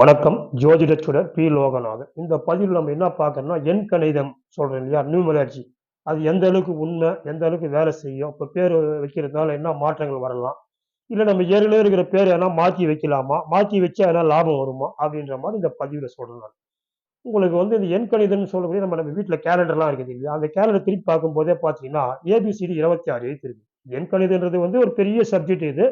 வணக்கம். ஜோதிடச்சுடர் பி. லோகநாதன். இந்த பதிவில் நம்ம என்ன பார்க்கணும்னா எண் கணிதம் சொல்கிறேன் இல்லையா? நியூமராட்சி அது எந்த அளவுக்கு உண்மை எந்த அளவுக்கு வேலை செய்யும் இப்போ பேர் வைக்கிறதுனால என்ன மாற்றங்கள் வரலாம்? இல்லை நம்ம ஏற்கனவே இருக்கிற பேர் எதனா மாற்றி வைக்கலாமா? மாற்றி வச்சா எதனா லாபம் வருமா? அப்படின்ற மாதிரி இந்த பதிவில் சொல்கிறேன் உங்களுக்கு வந்து இந்த எண் கணிதம்னு சொல்லக்கூடிய நம்ம நம்ம வீட்டில் கேலண்டர்லாம் இருக்குது இல்லையா? அந்த கேலண்டர் திருப்பி பார்க்கும்போதே பார்த்தீங்கன்னா ஏபிசிடி இருபத்தி ஆறு எழுத்து இருக்குது எண் கணிதன்றது வந்து ஒரு பெரிய சப்ஜெக்ட் இது.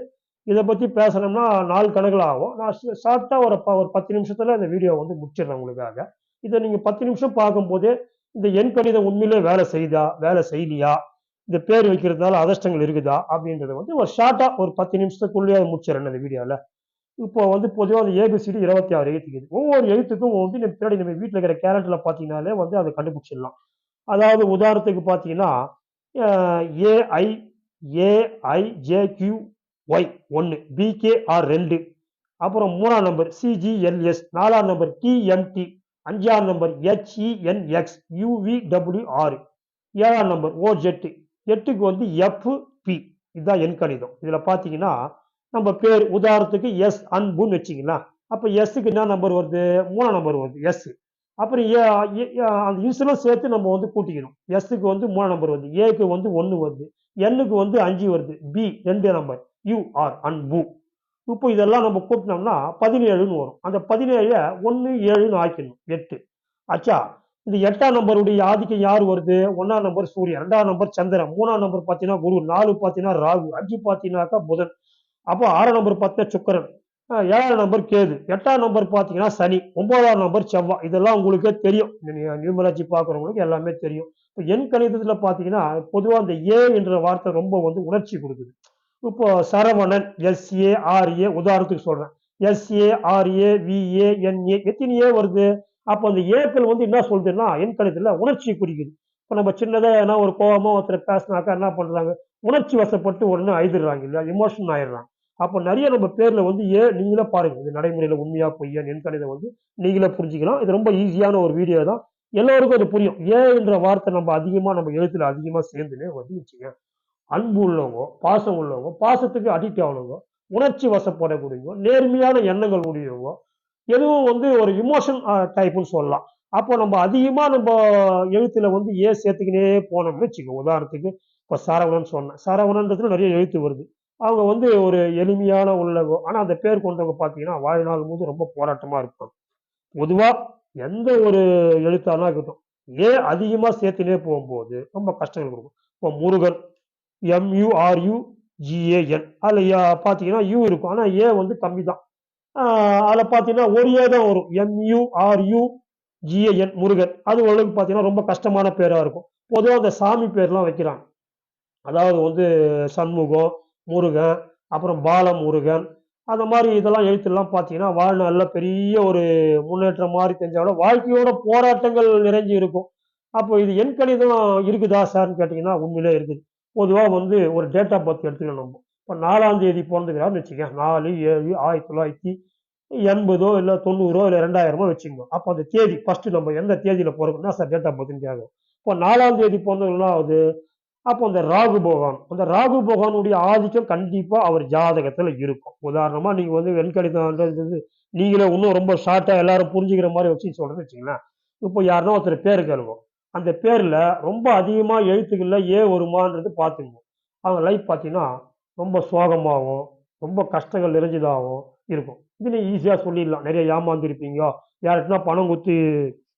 இதை பற்றி பேசணும்னா நாள் கணக்கில் ஆகும் நான் ஷார்ட்டாக ஒரு ப ஒரு பத்து நிமிஷத்தில் இந்த வீடியோ வந்து முடிச்சிடுறேன் உங்களுக்காக. இதை நீங்கள் பத்து நிமிஷம் பார்க்கும்போதே இந்த எண் கணிதம் உண்மையிலே வேலை செய்தா வேலை செய்யலையா இந்த பேர் வைக்கிறதுனால அதிர்ஷ்டங்கள் இருக்குதா அப்படின்றத வந்து ஒரு ஷார்ட்டாக ஒரு பத்து நிமிஷத்துக்குள்ளேயே அதை முடிச்சிடறேன் இந்த வீடியோவில் இப்போ வந்து பொதுவாக அந்த ஏபிசிடி இருபத்தி ஆறு எழுத்துக்கு ஒவ்வொரு எழுத்துக்கும் வந்து நம்ம பின்னாடி நம்ம வீட்டில் இருக்கிற கேலண்டரில் பார்த்தீங்கனாலே வந்து அதை கண்டுபிடிச்சிடலாம். அதாவது உதாரணத்துக்கு பார்த்தீங்கன்னா ஏஐ ஏஐஜேக்யூ ஒய் ஒன்று பிகேஆர் ரெண்டு. அப்புறம் மூணாம் நம்பர் சிஜிஎல்எஸ் நாலாம் நம்பர் டிஎம்டி அஞ்சாம் நம்பர் ஹெச்இஎன்எக்ஸ் யூவிடபிள்யூ ஆறு ஏழாம் நம்பர் ஓஜெட்டு எட்டுக்கு வந்து எஃப்பி இதுதான் என் கணிதம். இதில் பார்த்தீங்கன்னா நம்ம பேர் உதாரணத்துக்கு எஸ் அன்புன்னு வச்சிங்களேன் அப்போ எஸ்ஸுக்கு என்ன நம்பர் வருது? மூணாம் நம்பர் வருது எஸ் அப்புறம் ஏ அந்த இன்சுலும் சேர்த்து நம்ம வந்து கூட்டிக்கணும். எஸ்ஸுக்கு வந்து மூணாம் நம்பர் வருது. ஏக்கு வந்து ஒன்று வருது. எண்ணுக்கு வந்து அஞ்சு வருது. பி ரெண்டு நம்பர் யூஆர் அண்ட் மூ. இப்போ இதெல்லாம் நம்ம கூட்டினோம்னா பதினேழுன்னு வரும். அந்த பதினேழை ஒன்று ஏழுன்னு ஆக்கிடணும். எட்டு. ஆச்சா இந்த எட்டாம் நம்பருடைய ஆதிக்கம் யார் வருது? ஒன்றாம் நம்பர் சூரியன் ரெண்டாம் நம்பர் சந்திரன் மூணாம் நம்பர் பார்த்தீங்கன்னா குரு நாலு பார்த்தீங்கன்னா ராகு அஞ்சு பார்த்தீங்கன்னாக்கா புதன். அப்போ ஆறாம் நம்பர் பார்த்தீங்கன்னா சுக்கரன். ஏழாம் நம்பர் கேது. எட்டாம் நம்பர் பார்த்தீங்கன்னா சனி. ஒன்பதாம் நம்பர் செவ்வாய் இதெல்லாம் உங்களுக்கே தெரியும். நியூமராஜி பார்க்குறவங்களுக்கு எல்லாமே தெரியும். இப்போ எண் கணிதத்தில் பார்த்தீங்கன்னா பொதுவாக அந்த ஏ என்ற வார்த்தை ரொம்ப வந்து உணர்ச்சி கொடுக்குது. இப்போ சரவணன் எஸ்ஏஆர்ஏ உதாரணத்துக்கு சொல்றேன். எஸ்ஏஆர்ஏ விஏஎன்ஏ எத்தனை ஏ வருது. அப்போ அந்த ஏக்கள் வந்து என்ன சொல்றதுன்னா என் கணிதத்தில் உணர்ச்சி குறிக்குது. இப்போ நம்ம சின்னதாக என்ன ஒரு கோபமாக ஒருத்தர் பேசினாக்கா என்ன பண்றாங்க? உணர்ச்சி வசப்பட்டு உடனே அழுதுறாங்க இல்லையா? இமோஷன் ஆயிடுறாங்க. அப்போ நிறைய நம்ம பேரில் வந்து ஏ நீங்களே பாருங்க. இது நடைமுறையில் உண்மையா பொய்யா என் கணிதம் வந்து நீங்களே புரிஞ்சுக்கலாம். இது ரொம்ப ஈஸியான ஒரு வீடியோ தான். எல்லோருக்கும் அது புரியும். ஏன்ற வார்த்தை நம்ம அதிகமாக நம்ம எழுத்துல அதிகமாக சேர்ந்துனே வந்து வச்சுக்கேன் அன்பு உள்ளவங்க பாசம் உள்ளவங்க பாசத்துக்கு அடிக்ட் ஆகணுங்க உணர்ச்சி வசப்படக்கூடியவங்க நேர்மையான எண்ணங்கள் உடையவங்க எதுவும் வந்து ஒரு இமோஷன் டைப்புன்னு சொல்லலாம். அப்போ நம்ம அதிகமாக நம்ம எழுத்துல வந்து ஏன் சேர்த்துக்கினே போனோம்னு வச்சுக்கோ உதாரணத்துக்கு இப்போ சரவணன் சொன்னேன். சரவணன்றதுல நிறைய எழுத்து வருது. அவங்க வந்து ஒரு எளிமையான உள்ளகம் ஆனால் அந்த பேர் கொண்டவங்க பார்த்தீங்கன்னா வாழ்நாள் போது ரொம்ப போராட்டமாக இருப்பாங்க. பொதுவாக எந்த ஒரு எழுத்தானா இருக்கட்டும். ஏன் அதிகமாக சேர்த்துனே போகும்போது ரொம்ப கஷ்டங்கள் கொடுக்கும். இப்போ முருகன் எம்யூஆர்யூ ஜிஏஎன் அதில் பார்த்தீங்கன்னா யூ இருக்கும். ஆனால் ஏ வந்து கம்மி தான் அதில் பார்த்தீங்கன்னா ஒரு ஏ தான் வரும். எம்யூஆர்யூ ஜிஏஎன் முருகன். அது ஓரளவுக்கு பார்த்தீங்கன்னா ரொம்ப கஷ்டமான பேராக இருக்கும். பொதுவாக அந்த சாமி பேர்லாம் வைக்கிறாங்க. அதாவது வந்து சண்முகம் முருகன் அப்புறம் பால முருகன் அந்த மாதிரி இதெல்லாம் எழுத்துலாம் பார்த்தீங்கன்னா வாழ்நாளில் பெரிய ஒரு முன்னேற்றம் மாதிரி தெரிஞ்சாலும் வாழ்க்கையோட போராட்டங்கள் நிறைஞ்சு இருக்கும். அப்போ இது என் கணிதம் இருக்குதா சார்னு கேட்டிங்கன்னா உண்மையிலே இருக்குது. பொதுவாக வந்து ஒரு டேட் ஆஃப் பர்த் எடுத்துக்கணும் நம்ம. இப்போ நாலாம் தேதி பிறந்துக்கிறான்னு வச்சுக்கோங்க. நாலு ஏழு ஆயிரத்தி தொள்ளாயிரத்தி எண்பதோ இல்லை தொண்ணூறோ இல்லை ரெண்டாயிரமோ வச்சுக்கோங்க. அப்போ அந்த தேதி ஃபஸ்ட்டு நம்ம எந்த தேதியில் பிறகுன்னா சார் டேட் ஆஃப் பர்த்னு கேட்கும். இப்போ நாலாம் தேதி பிறந்தவங்கன்னா அது அப்போ அந்த ராகு போகான் அந்த ராகு போகானுடைய ஆதிக்கம் கண்டிப்பாக அவர் ஜாதகத்தில் இருக்கும். உதாரணமாக நீங்கள் வந்து வெண்கணிதம் நீங்களே இன்னும் ரொம்ப ஷார்ட்டாக எல்லாரும் புரிஞ்சுக்கிற மாதிரி வச்சு சொல்கிறேன்னு வச்சுங்களேன் இப்போ யாருன்னா ஒருத்தர் பேர் கேளுவோம் அந்த பேரில் ரொம்ப அதிகமாக எழுத்துக்களில் ஏ வருமானது பார்த்துங்க அவங்க லைஃப் பார்த்தீங்கன்னா ரொம்ப சோகமாகவும் ரொம்ப கஷ்டங்கள் நிறைஞ்சதாகவும் இருக்கும். இது நீங்கள் ஈஸியாக சொல்லிடலாம். நிறைய ஏமாந்துருப்பீங்க யார்கிட்டனா பணம் கொடுத்து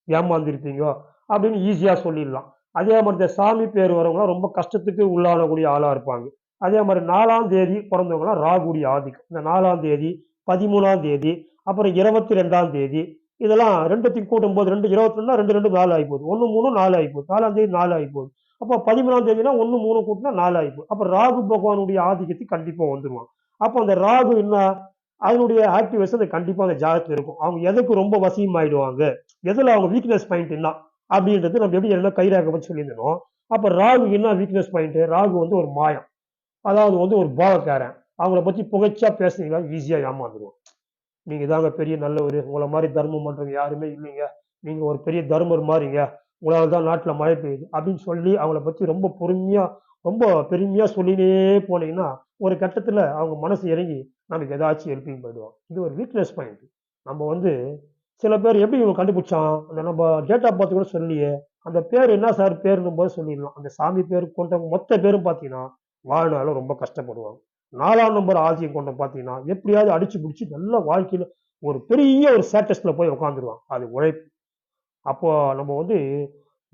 ஏமாந்துருப்பீங்க அப்படின்னு ஈஸியாக சொல்லிடலாம். அதே மாதிரி இந்த சாமி பேர் வரவங்களாம் ரொம்ப கஷ்டத்துக்கு உள்ளானக்கூடிய ஆளாக இருப்பாங்க. அதே மாதிரி நாலாம் தேதி பிறந்தவங்களாம் ராகுடி ஆதிக்கம். இந்த நாலாம் தேதி பதிமூணாம் தேதி அப்புறம் இருபத்தி ரெண்டாம் தேதி இதெல்லாம் ரெண்டுத்தையும் கூட்டும் போது ரெண்டு இருபத்தி ரெண்டுனா ரெண்டு ரெண்டு நாலு ஆகி போகுது ஒன்று மூணு நாலு ஆகி போகுது நாலாம் தேதி நாலு ஆகி போகுது அப்போ பதிமூணாம் தேதினா ஒன்று மூணு கூட்டினா நாலு ஆகி போகுது அப்போ ராகு பகவானுடைய ஆதிக்கத்தை கண்டிப்பாக வந்துடுவான் அப்போ அந்த ராகு என்ன? அதனுடைய ஆக்டிவேஷன் அது கண்டிப்பாக அந்த ஜாதகத்தில் இருக்கும். அவங்க எதுக்கு ரொம்ப வசியம் ஆயிடுவாங்க எதில் அவங்க வீக்னஸ் பாயிண்ட் என்ன? அப்படின்றது நம்ம எப்படி என்ன கைராக பற்றி சொல்லியிருந்தோம். அப்போ ராகு என்ன வீக்னஸ் பாயிண்ட் ராகு வந்து ஒரு மாயம் அதாவது வந்து ஒரு பாவக்காரன். அவங்கள பற்றி புகைச்சா பேசுனீங்களா ஈஸியாக ஏமாந்துருவோம் நீங்கள் தாங்க பெரிய நல்லவர் உங்களை மாதிரி தர்மம் பண்ணுறவங்க யாருமே இல்லைங்க. நீங்கள் ஒரு பெரிய தர்மர் மாதிரிங்க உங்களால் தான் நாட்டில் மழை பெய்யுது. அப்படின்னு சொல்லி அவங்கள பற்றி ரொம்ப பொறுமையாக ரொம்ப பெருமையாக சொல்லினே போனீங்கன்னா ஒரு கட்டத்தில் அவங்க மனசு இறங்கி நமக்கு ஏதாச்சும் ஹெல்ப்பிங் போயிடுவாங்க. இது ஒரு வீக்னஸ் பாயிண்ட் நம்ம வந்து சில பேர் எப்படி இவங்க கண்டுபிடிச்சான்? அந்த நம்ம டேட் ஆஃப் பர்த் கூட சொல்லியே. அந்த பேர் என்ன சார்? பேருன்னும் போது சொல்லிடலாம். அந்த சாமி பேர் கொண்டவங்க மொத்த பேரும் பார்த்தீங்கன்னா வாழ்நாளும் ரொம்ப கஷ்டப்படுவாங்க. நாலாம் நம்பர் ஆதிக்கம் கொண்ட பார்த்தீங்கன்னா எப்படியாவது அடிச்சு பிடிச்சி நல்ல வாழ்க்கையில் ஒரு பெரிய ஒரு ஸ்டேட்டஸில் போய் உட்காந்துருவான் அது உழைப்பு. அப்போ நம்ம வந்து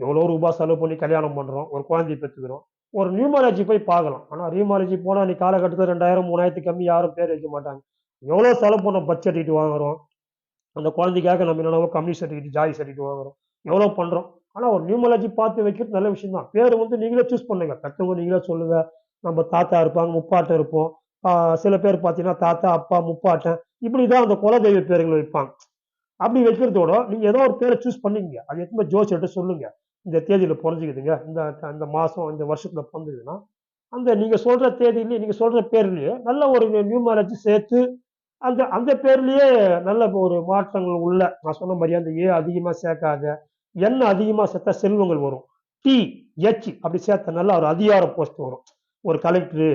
எவ்வளோ ரூபாய் செலவு பண்ணி கல்யாணம் பண்ணுறோம் ஒரு குழந்தைய பெற்றுக்கிறோம் ஒரு நியூமாலஜி போய் பார்க்கலாம். ஆனால் நியூமாலஜி போனால் நீ காலகட்டத்தில் ரெண்டாயிரம் மூணாயிரத்து கம்மி யாரும் பேர் வைக்க மாட்டாங்க. எவ்வளோ செலவு பண்ணோம் பர்த் சர்டிஃபிகேட் வாங்குறோம். அந்த குழந்தைக்காக நம்ம என்னென்னவோ கம்மி சர்டிஃபிகேட் ஜாதி சர்டிஃபிகேட் வாங்குறோம். எவ்வளோ பண்ணுறோம் ஆனால் ஒரு நியூமாலஜி பார்த்து வைக்கிறது நல்ல விஷயம் தான் பேர் வந்து நீங்களே சூஸ் பண்ணுங்க. பெற்றவங்க நீங்களே சொல்லுங்கள் நம்ம தாத்தா இருப்பாங்க முப்பாட்டம் இருப்போம். சில பேர் பார்த்தீங்கன்னா தாத்தா அப்பா முப்பாட்டன் இப்படி தான் அந்த குலதெய்வ பேருங்களை வைப்பாங்க. அப்படி வைக்கிறதோட நீங்கள் ஏதோ ஒரு பேரை சூஸ் பண்ணிக்கங்க. அது எத்தனை ஜோசியர்கிட்ட சொல்லுங்க. இந்த தேதியில் பிறந்துக்குதுங்க. இந்த இந்த மாதம் இந்த வருஷத்தில் பிறந்ததுன்னா அந்த நீங்கள் சொல்கிற தேதியிலேயே நீங்கள் சொல்கிற பேர்லேயே நல்ல ஒரு நியூமாலஜி சேர்த்து அந்த அந்த பேர்லேயே நல்ல ஒரு மாற்றங்கள் உள்ள நான் சொன்ன மாதிரி அந்த ஏ அதிகமாக சேர்க்காத எண்ணெய் அதிகமாக சேர்த்தா செல்வங்கள் வரும். டி எச் அப்படி சேர்த்தா நல்ல ஒரு அதிகார போஸ்ட் வரும். ஒரு கலெக்டரு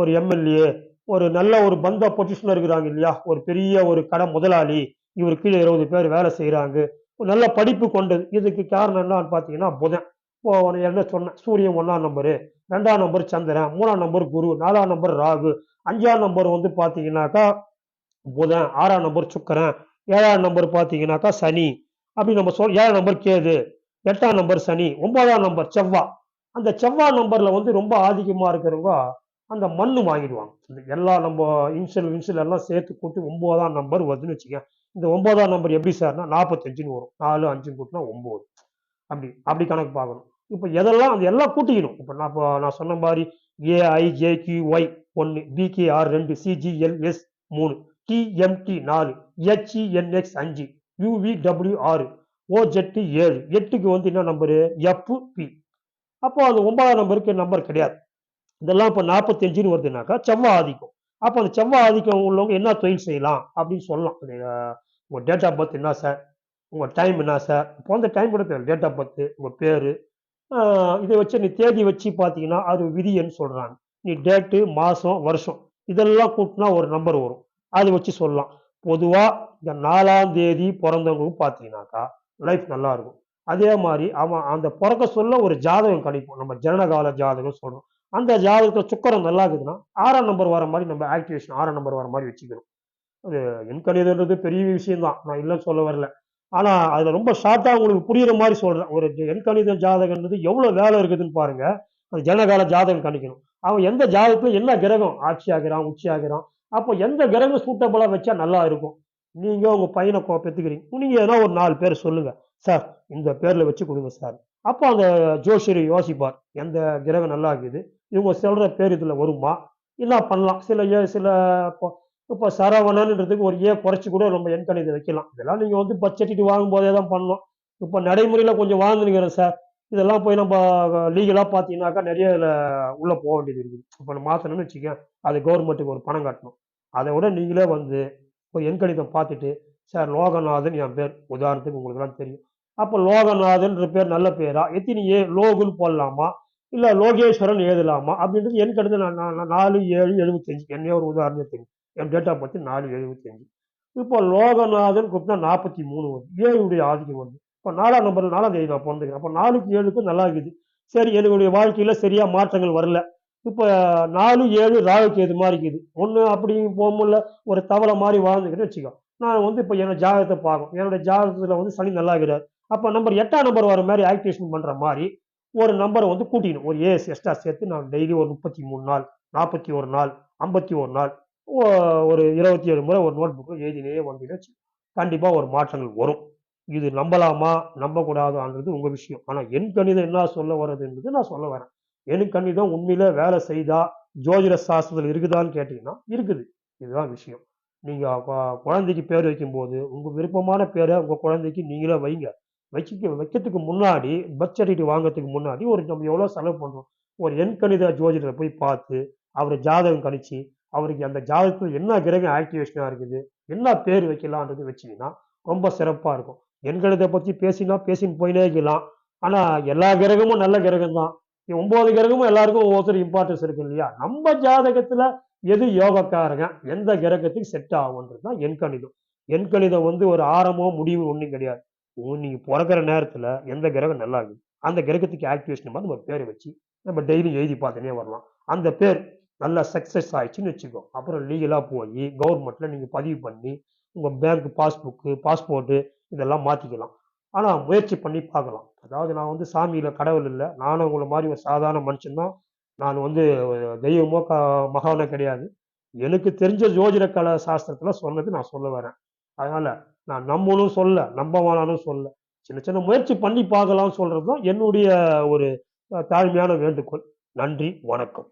ஒரு எம்எல்ஏ ஒரு நல்ல ஒரு பந்த பொசிஷன்ல இருக்கிறாங்க இல்லையா? ஒரு பெரிய ஒரு கடை முதலாளி இவர் கீழே இருபது பேர் வேலை செய்கிறாங்க நல்ல படிப்பு கொண்டது இதுக்கு காரணம் என்னன்னு பார்த்தீங்கன்னா புதன். இப்போ என்ன சொன்னேன் சூரியன் ஒன்றாம் நம்பரு ரெண்டாம் நம்பர் சந்திரன் மூணாம் நம்பர் குரு நாலாம் நம்பர் ராகு. அஞ்சாம் நம்பர் வந்து பார்த்தீங்கன்னாக்கா புதன். ஆறாம் நம்பர் சுக்கரன். ஏழாம் நம்பர் பார்த்தீங்கன்னாக்கா சனி. அப்படி நம்ம சொல் ஏழாம் நம்பர் கேது. எட்டாம் நம்பர் சனி. ஒன்பதாம் நம்பர் செவ்வாய் அந்த செவ்வாய் நம்பரில் வந்து ரொம்ப ஆதிக்கமாக இருக்கிறவங்க அந்த மண் வாங்கிடுவாங்க. இந்த எல்லா நம்ம இன்சல் இன்சியல் எல்லாம் சேர்த்து கூட்டி ஒம்போதாம் நம்பர் வருதுன்னு வச்சுக்கோங்க இந்த ஒன்பதாம் நம்பர் எப்படி சார்னா நாற்பத்தஞ்சுன்னு வரும். நாலு அஞ்சு கூட்டினா ஒம்பது அப்படி அப்படி கணக்கு பார்க்கணும். இப்போ எதெல்லாம் அது எல்லாம் கூட்டிக்கணும். இப்போ நான் இப்போ நான் சொன்ன மாதிரி ஏஐ ஜேக்யூஒய் ஒன்று பிகேஆர் ரெண்டு சிஜிஎல்எஸ் மூணு டிஎம்டி நாலு ஹெச்இஎன்எக்ஸ் e, அஞ்சு யூவிடபிள்யூ ஆறு ஓஜெட்டு ஏழு. எட்டுக்கு வந்து என்ன நம்பரு எஃப் பி அப்போ அந்த ஒன்பதாம் நம்பருக்கு நம்பர் கிடையாது. இதெல்லாம் இப்போ நாற்பத்தஞ்சுன்னு வருதுனாக்கா செவ்வாய் ஆதிக்கம். அப்போ அந்த செவ்வாய் ஆதிக்கம் உள்ளவங்க என்ன தொழில் செய்யலாம் அப்படின்னு சொல்லலாம். உங்கள் டேட் ஆஃப் பர்த் என்ன சார் உங்கள் டைம் என்ன சார் இப்போ அந்த டைம் கூட தெரியல டேட் ஆஃப் பர்த்து உங்கள் பேர் இதை வச்சு நீ தேதி வச்சு பார்த்தீங்கன்னா அது விதின்னு சொல்கிறாங்க நீ டேட்டு மாதம் வருஷம் இதெல்லாம் கூட்டினா ஒரு நம்பர் வரும். அதை வச்சு சொல்லலாம். பொதுவாக இந்த நாலாம் தேதி பிறந்தவங்க பார்த்தீங்கன்னாக்கா லைஃப் நல்லாயிருக்கும் அதே மாதிரி அவன் அந்த பிறக்க சொல்ல ஒரு ஜாதகம் கிடைக்கும் நம்ம ஜனனகால ஜாதகம் சொல்கிறோம் அந்த ஜாதகத்தில் சுக்கரம் நல்லா இருக்குதுன்னா ஆறாம் நம்பர் வர மாதிரி நம்ம ஆக்டிவேஷன் ஆறாம் நம்பர் வர மாதிரி வச்சுக்கணும். அது என் கணிதன்றது பெரிய விஷயம்தான். நான் இல்லைன்னு சொல்ல வரல. ஆனால் அதில் ரொம்ப ஷார்ட்டாக உங்களுக்கு புரியுற மாதிரி சொல்கிறேன் ஒரு என் கணித ஜாதகன்றது எவ்வளோ வேலை இருக்குதுன்னு பாருங்கள் அந்த ஜனகால ஜாதகம் கணிக்கணும். அவன் எந்த ஜாதகத்தில் என்ன கிரகம்? ஆட்சி ஆகிறான் உச்சி ஆகிறான் அப்போ எந்த கிரகம் சூட்டபுளாக வச்சா நல்லா இருக்கும்? நீங்கள் உங்கள் பையனை கொ- நீங்கள் ஏதோ ஒரு நாலு பேர் சொல்லுங்கள் சார் இந்த பேரில் வச்சு கொடுங்க சார். அப்போ அந்த ஜோஷியர் யோசிப்பார் எந்த கிரகம் நல்லா இருக்குது இவங்க சொல்ற பேர் இதில் வருமா? இல்லை பண்ணலாம். சில ஏ சில இப்போ இப்போ சரவணன்றதுக்கு ஒரு ஏ குறைச்சி கூட நம்ம எண் வைக்கலாம். இதெல்லாம் நீங்கள் வந்து பட்ஜெட்டிட்டு வாங்கும்போதே தான் பண்ணணும். இப்போ நடைமுறையில் கொஞ்சம் வாழ்ந்துருக்கிறேன் சார் இதெல்லாம் போய் நம்ம லீகலாக பார்த்தீங்கன்னாக்கா நிறைய இதில் உள்ளே போக வேண்டியது இருக்குது. இப்போ நம்ம மாற்றணும்னு வச்சுக்கேன் அது கவர்மெண்ட்டுக்கு ஒரு பணம் கட்டணும். அதை விட நீங்களே வந்து இப்போ எண்கணிதம் பார்த்துட்டு சார் லோகநாதன் என் பேர் உதாரணத்துக்கு உங்களுக்குலாம் தெரியும். அப்போ லோகநாதன்ற பேர் நல்ல பேரா? எத்தினியே லோகுன்னு போடலாமா? இல்லை லோகேஸ்வரன் எழுதலாமா? அப்படின்றது என் கணிதம் நான் நாலு ஏழு எழுபத்தஞ்சு. என்னையே ஒரு உதாரணத்துக்கு என் டேட் ஆஃப் பர்த் நாலு எழுபத்தஞ்சு. இப்போ லோகநாதன் கூப்பிட்டா நாற்பத்தி மூணு வருது. ஏழுடைய ஆதிக்கம் வருது. இப்போ நாலாம் நம்பர் நாலாம் தேதி நான் பிறந்துக்கிறேன் அப்போ நாலுக்கு ஏழுக்கும் நல்லா இருக்குது. சரி என்னுடைய வாழ்க்கையில் சரியாக மாற்றங்கள் வரல. இப்போ நாலு ஏழு ராகுக்கு எது மாதிரி இருக்குது? ஒன்று அப்படி போகும்போல ஒரு தவளை மாதிரி வாழ்ந்துக்கிட்டு வச்சுக்கோ. நான் வந்து இப்போ என்னோட ஜாதகத்தை பார்க்கும் என்னோட ஜாதகத்தில் வந்து சனி நல்லா இருக்கிறார். அப்போ நம்பர் எட்டாம் நம்பர் வர மாதிரி ஆக்டிவேஷன் பண்ணுற மாதிரி ஒரு நம்பரை வந்து கூட்டிக்கணும். ஒரு ஏஎஸ் எக்ஸ்ட்ரா சேர்த்து நான் டெய்லி ஒரு முப்பத்தி மூணு நாள் நாற்பத்தி ஒரு நாள் ஐம்பத்தி ஒரு நாள் ஓ- ஒரு இருபத்தி ஏழு முறை ஒரு நோட் புக்கு எழுதினே வந்தீங்கன்னா வச்சு கண்டிப்பாக ஒரு மாற்றங்கள் வரும். இது நம்பலாமா? நம்பக்கூடாதான்றது உங்கள் விஷயம். ஆனால் என் கணிதம் என்ன சொல்ல வர்றதுன்றது நான் சொல்ல வரேன். என் கணிதம் உண்மையில வேலை செய்தா ஜோதிட சாஸ்திரத்தில் இருக்குதான்னு கேட்டிங்கன்னா இருக்குது. இதுதான் விஷயம். நீங்கள் குழந்தைக்கு பேர் வைக்கும்போது உங்கள் விருப்பமான பேரை உங்கள் குழந்தைக்கு நீங்களே வைங்க. வைக்க வைக்கிறதுக்கு முன்னாடி பர்த் சர்டிஃபிகேட் வாங்குறதுக்கு முன்னாடி ஒரு நம்ம எவ்வளோ செலவு பண்ணுறோம் ஒரு எண் கணித ஜோதிடரை போய் பார்த்து அவர் ஜாதகம் கணிச்சு அவருக்கு அந்த ஜாதகத்தில் என்ன கிரகம் ஆக்டிவேஷனாக இருக்குது என்ன பேர் வைக்கலான்றது வச்சீங்கன்னா ரொம்ப சிறப்பாக இருக்கும். எண்கணிதை பற்றி பேசினா பேசின்னு போயினே இருக்கலாம். ஆனால் எல்லா கிரகமும் நல்ல கிரகம் தான் ஒம்பது கிரகமும் எல்லாருக்கும் ஒவ்வொருத்தர் இம்பார்ட்டன்ஸ் இருக்கு இல்லையா? நம்ம ஜாதகத்தில் எது யோகக்காரங்க எந்த கிரகத்துக்கு செட் ஆகும்ன்றது தான் எண்கணிதம். எண்கணிதம் வந்து ஒரு ஆரமோ முடிவு ஒன்றும் கிடையாது. நீங்கள் பிறக்கிற நேரத்தில் எந்த கிரகம் நல்லா இருக்குது அந்த கிரகத்துக்கு ஆக்டிவேஷன் மாதிரி நம்ம பேரை வச்சு நம்ம டெய்லியும் எழுதி பார்த்துனே வரலாம். அந்த பேர் நல்லா சக்ஸஸ் ஆயிடுச்சுன்னு வச்சுக்கோ. அப்புறம் லீகலாக போய் கவர்மெண்ட்டில் நீங்கள் பதிவு பண்ணி உங்கள் பேங்க் பாஸ்புக்கு பாஸ்போர்ட்டு இதெல்லாம் மாற்றிக்கலாம் ஆனால் முயற்சி பண்ணி பார்க்கலாம். அதாவது நான் வந்து சாமியில் கடவுள் இல்லை. நானும் உங்களை மாதிரி ஒரு சாதாரண மனுஷன்தான் நான் வந்து தெய்வமோ க மகானோ கிடையாது. எனக்கு தெரிஞ்ச ஜோதிட கல சாஸ்திரத்தில் சொன்னது நான் சொல்ல வரேன். அதனால் நான் நம்பணும் சொல்ல நம்ப வேணாலும் சொல்ல. சின்ன சின்ன முயற்சி பண்ணி பார்க்கலாம்னு சொல்றது தான் என்னுடைய ஒரு தாழ்மையான வேண்டுகோள். நன்றி வணக்கம்.